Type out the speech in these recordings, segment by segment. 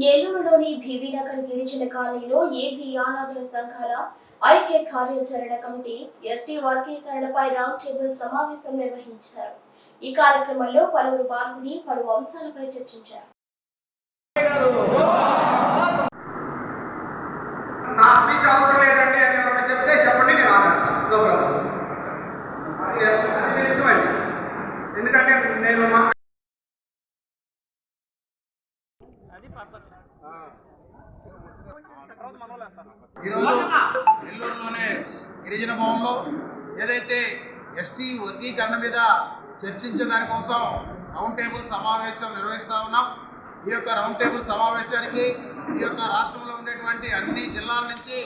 నెల్లూరులోని భీవీనగర్ గిరిజన కాలనీలో ఏపీ యానాదుల సంఘాల ఐక్య కార్యాచరణ కమిటీ ఎస్టీ వర్గీకరణపై రౌండ్ టేబుల్ సమావేశం నిర్వహించారు. ఈ కార్యక్రమంలో పలువురు పాల్గొని పలు అంశాలపై చర్చించారు. నా స్పీచ్ అవసరం లేదండి అని ఎవరైనా చెప్తే చెప్పండి నేను ఆపేస్తాను. నో ప్రాబ్లం అది అది నిజమండి. ఎందుకంటే నేను ఈరోజు నెల్లూరులోనే గిరిజన భవన్లో ఏదైతే ఎస్టీ వర్గీకరణ మీద చర్చించే దానికోసం రౌండ్ టేబుల్ సమావేశం నిర్వహిస్తూ ఉన్నాం. ఈ యొక్క రౌండ్ టేబుల్ సమావేశానికి ఈ యొక్క రాష్ట్రంలో ఉండేటువంటి అన్ని జిల్లాల నుంచి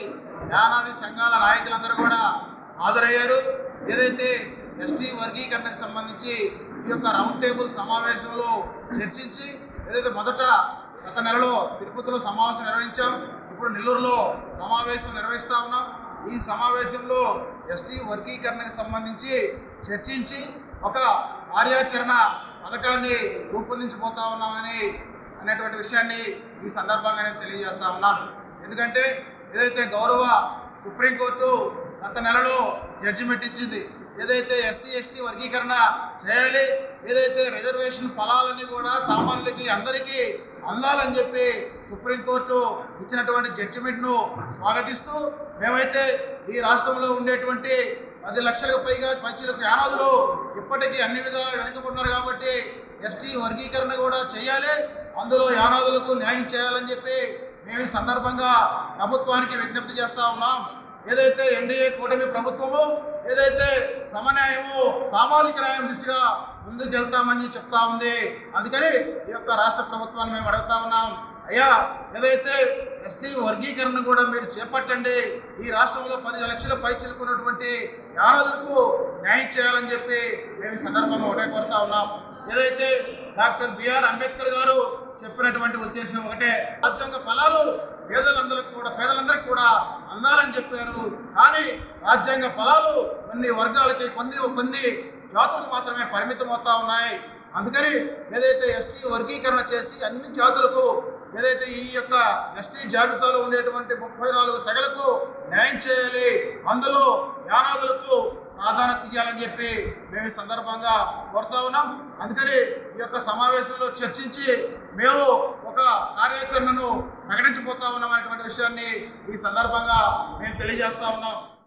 యానాది సంఘాల నాయకులందరూ కూడా హాజరయ్యారు. ఏదైతే ఎస్టీ వర్గీకరణకు సంబంధించి ఈ యొక్క రౌండ్ టేబుల్ సమావేశంలో చర్చించి ఏదైతే మొదట గత నెలలో తిరుపతిలో సమావేశం నిర్వహించాం. ఇప్పుడు నెల్లూరులో సమావేశం నిర్వహిస్తా ఉన్నాం. ఈ సమావేశంలో ఎస్టీ వర్గీకరణకు సంబంధించి చర్చించి ఒక కార్యాచరణ పథకాన్ని రూపొందించబోతా ఉన్నామని అనేటువంటి విషయాన్ని ఈ సందర్భంగా నేను తెలియజేస్తా ఉన్నాను. ఎందుకంటే ఏదైతే గౌరవ సుప్రీంకోర్టు గత నెలలో జడ్జిమెంట్ ఇచ్చింది ఏదైతే ఎస్సీ ఎస్టీ వర్గీకరణ చేయాలి ఏదైతే రిజర్వేషన్ ఫలాలన్నీ కూడా సామాన్యులకి అందరికీ అందాలని చెప్పి సుప్రీంకోర్టు ఇచ్చినటువంటి జడ్జిమెంట్ను స్వాగతిస్తూ మేమైతే ఈ రాష్ట్రంలో ఉండేటువంటి పది లక్షలకు పైగా పైచీలకు యానాదులు ఇప్పటికీ అన్ని విధాలు వెనుకబడినారు కాబట్టి ఎస్టీ వర్గీకరణ కూడా చేయాలి. అందులో యానాదులకు న్యాయం చేయాలని చెప్పి మేము ఈ సందర్భంగా ప్రభుత్వానికి విజ్ఞప్తి చేస్తూ ఉన్నాం. ఏదైతే ఎన్డీఏ కూటమి ప్రభుత్వము ఏదైతే సమన్యాయము సామాజిక న్యాయం దిశగా ముందుకు వెళ్తామని చెప్తా ఉంది. అందుకని యొక్క రాష్ట్ర ప్రభుత్వాన్ని మేము అడుగుతా ఉన్నాం. అయ్యా ఏదైతే ఎస్టీ వర్గీకరణ కూడా మీరు చేపట్టండి ఈ రాష్ట్రంలో పది లక్షల పై చిలుకున్నటువంటి యానదులకు న్యాయం చేయాలని చెప్పి మేము ఈ సందర్భంగా ఒకటే కోరుతా ఉన్నాం. ఏదైతే డాక్టర్ బిఆర్ అంబేద్కర్ గారు చెప్పినటువంటి ఉద్దేశం ఒకటే రాజ్యాంగ ఫలాలు పేదలందరికి కూడా పేదలందరికీ కూడా అందాలని చెప్పారు. కానీ రాజ్యాంగ ఫలాలు కొన్ని వర్గాలకి కొన్ని కొన్ని జాతులకు మాత్రమే పరిమితం అవుతా ఉన్నాయి. అందుకని ఏదైతే ఎస్టీ వర్గీకరణ చేసి అన్ని జాతులకు ఏదైతే ఈ యొక్క ఎస్టీ జాబితాలో ఉండేటువంటి ముప్పై నాలుగు తెగలకు న్యాయం చేయాలి అందులో యానాదులకు ప్రాధాన్యత ఇవ్వాలని చెప్పి మేము ఈ సందర్భంగా కోరుతా ఉన్నాం. అందుకని ఈ యొక్క సమావేశంలో చర్చించి మేము ఒక కార్యాచరణను ప్రకటించబోతా ఉన్నాం అనేటువంటి విషయాన్ని ఈ సందర్భంగా మేము తెలియజేస్తా ఉన్నాం.